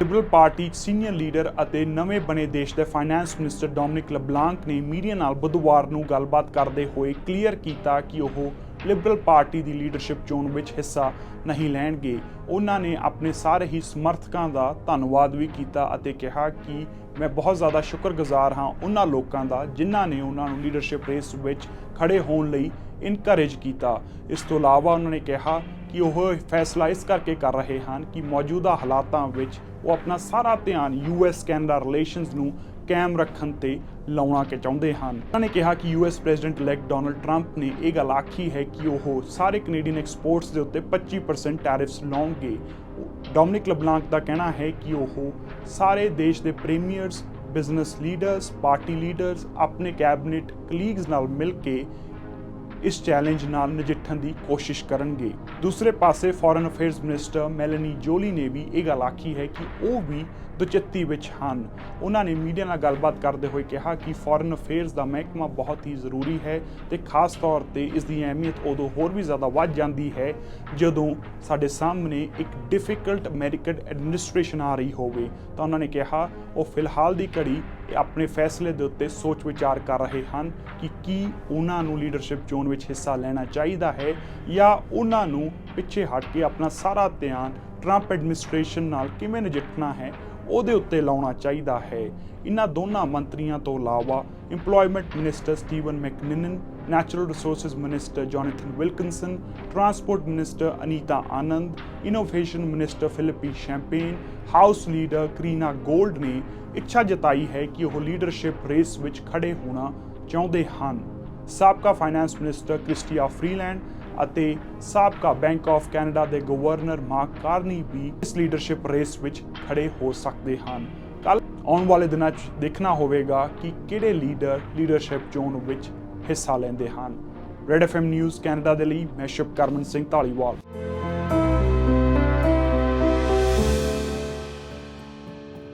Liberal party senior leader ਅਤੇ ਨਵੇਂ ਬਣੇ ਦੇਸ਼ ਦੇ ਫਾਈਨੈਂਸ ਮਿਨਿਸਟਰ ਡੋਮਿਨਿਕ ਲਬਲਾਂਕ ਨੇ ਮੀਡੀਆ ਨਾਲ ਬੁੱਧਵਾਰ ਨੂੰ ਗੱਲਬਾਤ ਕਰਦੇ ਹੋਏ ਕਲੀਅਰ ਕੀਤਾ ਕਿ ਉਹ ਲਿਬਰਲ ਪਾਰਟੀ ਦੀ ਲੀਡਰਸ਼ਿਪ ਚੋਣ ਵਿੱਚ ਹਿੱਸਾ ਨਹੀਂ ਲੈਣਗੇ। ਉਹਨਾਂ ਨੇ ਆਪਣੇ ਸਾਰੇ ਹੀ ਸਮਰਥਕਾਂ ਦਾ ਧੰਨਵਾਦ ਵੀ ਕੀਤਾ ਅਤੇ ਕਿਹਾ ਕਿ ਮੈਂ ਬਹੁਤ ਜ਼ਿਆਦਾ ਸ਼ੁਕਰਗੁਜ਼ਾਰ ਹਾਂ ਉਹਨਾਂ ਲੋਕਾਂ ਦਾ ਜਿਨ੍ਹਾਂ ਨੇ ਉਹਨਾਂ ਨੂੰ ਲੀਡਰਸ਼ਿਪ ਰੇਸ ਵਿੱਚ ਖੜੇ ਹੋਣ ਲਈ ਇਨਕਰੇਜ ਕੀਤਾ। ਇਸ ਤੋਂ ਇਲਾਵਾ ਉਹਨਾਂ ਨੇ ਕਿਹਾ ਕਿ ਉਹ ਫੈਸਲਾ ਇਸ ਕਰਕੇ ਕਰ ਰਹੇ ਹਨ ਕਿ ਮੌਜੂਦਾ ਹਾਲਾਤਾਂ ਵਿੱਚ ਉਹ ਆਪਣਾ ਸਾਰਾ ਧਿਆਨ ਯੂਐਸ ਕੈਨੇਡਾ ਰਿਲੇਸ਼ਨਸ ਨੂੰ ਕਾਇਮ ਰੱਖਣ ਤੇ ਲਾਉਣਾ ਕਿ ਚਾਹੁੰਦੇ ਹਨ। ਉਹਨਾਂ ਨੇ ਕਿਹਾ ਕਿ US president elect Donald Trump ਨੇ ਇਹ ਗੱਲ ਆਖੀ ਹੈ ਕਿ ਉਹ ਸਾਰੇ ਕੈਨੇਡੀਅਨ ਐਕਸਪੋਰਟਸ ਦੇ ਉੱਤੇ 25% ਟੈਰਿਫਸ ਲਾਉਣਗੇ। ਡੋਮਿਨਿਕ ਲਬਲਾਂਕ ਦਾ ਕਹਿਣਾ ਹੈ ਕਿ ਉਹ ਸਾਰੇ ਦੇਸ਼ ਦੇ premiers, business leaders, party leaders, ਆਪਣੇ ਕੈਬਨਿਟ ਕਲੀਗਸ ਨਾਲ ਮਿਲ ਕੇ ਇਸ ਚੈਲੰਜ ਨਾਲ ਨਜਿੱਠਣ ਦੀ ਕੋਸ਼ਿਸ਼ ਕਰਨਗੇ। ਦੂਸਰੇ ਪਾਸੇ foreign affairs minister Melanie Joly ਨੇ ਵੀ ਇਹ ਗੱਲ ਆਖੀ ਹੈ ਕਿ ਉਹ ਵੀ ਦੁਚਿੱਤੀ ਵਿੱਚ ਹਨ। ਉਹਨਾਂ ਨੇ ਮੀਡੀਆ ਨਾਲ ਗੱਲਬਾਤ ਕਰਦੇ ਹੋਏ ਕਿਹਾ ਕਿ ਫੋਰਨ ਅਫੇਅਰਸ ਦਾ ਮਹਿਕਮਾ ਬਹੁਤ ਹੀ ਜ਼ਰੂਰੀ ਹੈ ਤੇ ਖਾਸ ਤੌਰ ਤੇ ਇਸ ਦੀ ਅਹਿਮੀਅਤ ਉਦੋਂ ਹੋਰ ਵੀ ਜ਼ਿਆਦਾ ਵੱਧ ਜਾਂਦੀ ਹੈ ਜਦੋਂ ਸਾਡੇ ਸਾਹਮਣੇ ਇੱਕ ਡਿਫਿਕਲਟ ਅਮਰੀਕਨ ਐਡਮਿਨਿਸਟ੍ਰੇਸ਼ਨ ਆ ਰਹੀ ਹੋਵੇ। ਤਾਂ ਉਹਨਾਂ ਨੇ ਕਿਹਾ, ਉਹ ਫਿਲਹਾਲ ਦੀ ਘੜੀ ਆਪਣੇ ਫੈਸਲੇ ਦੇ ਉੱਤੇ ਸੋਚ ਵਿਚਾਰ ਕਰ ਰਹੇ ਹਨ ਕਿ ਕੀ ਉਹਨਾਂ ਨੂੰ ਲੀਡਰਸ਼ਿਪ ਚੋਣ ਵਿੱਚ ਹਿੱਸਾ ਲੈਣਾ ਚਾਹੀਦਾ ਹੈ ਜਾਂ ਉਹਨਾਂ ਨੂੰ ਪਿੱਛੇ ਹਟ ਕੇ ਆਪਣਾ ਸਾਰਾ ਧਿਆਨ ਟਰੰਪ ਐਡਮਿਨਿਸਟ੍ਰੇਸ਼ਨ ਨਾਲ ਕਿਵੇਂ ਨਜਿੱਠਣਾ ਹੈ, ਉਹਦੇ ਉੱਤੇ ਲਾਉਣਾ ਚਾਹੀਦਾ ਹੈ। ਇਹਨਾਂ ਦੋਨਾਂ ਮੰਤਰੀਆਂ ਤੋਂ ਇਲਾਵਾ employment minister Steven MacKinnon natural resources minister Jonathan Wilkinson transport minister Anita Anand innovation minister Philippe Champagne House leader Karina Gould ਨੇ ਇੱਛਾ ਜਤਾਈ ਹੈ ਕਿ ਉਹ ਲੀਡਰਸ਼ਿਪ ਰੇਸ ਵਿੱਚ ਖੜੇ ਹੋਣਾ ਚਾਹੁੰਦੇ ਹਨ। ਸਾਬਕਾ ਫਾਈਨੈਂਸ ਮਿਨਿਸਟਰ ਕ੍ਰਿਸਟੀਆ ਫਰੀਲੈਂਡ ਅਤੇ ਸਾਬਕਾ ਬੈਂਕ ਆਫ ਕੈਨੇਡਾ ਦੇ ਗਵਰਨਰ ਮਾਰਕ ਕਾਰਨੀ ਵੀ ਇਸ ਲੀਡਰਸ਼ਿਪ ਰੇਸ ਵਿੱਚ ਖੜੇ ਹੋ ਸਕਦੇ ਹਨ। ਕੱਲ ਆਉਣ ਵਾਲੇ ਦਿਨਾਂ 'ਚ ਦੇਖਣਾ ਹੋਵੇਗਾ ਕਿ ਕਿਹੜੇ ਲੀਡਰ ਲੀਡਰਸ਼ਿਪ ਚੋਣ ਵਿੱਚ ਹਿੱਸਾ ਲੈਂਦੇ ਹਨ। ਰੈਡ ਐਫਐਮ ਨਿਊਜ਼ ਕੈਨੇਡਾ ਦੇ ਲਈ ਮੈਂ ਸ਼ੁਭ ਕਰਮਨ ਸਿੰਘ ਢਾਲੀਵਾਲ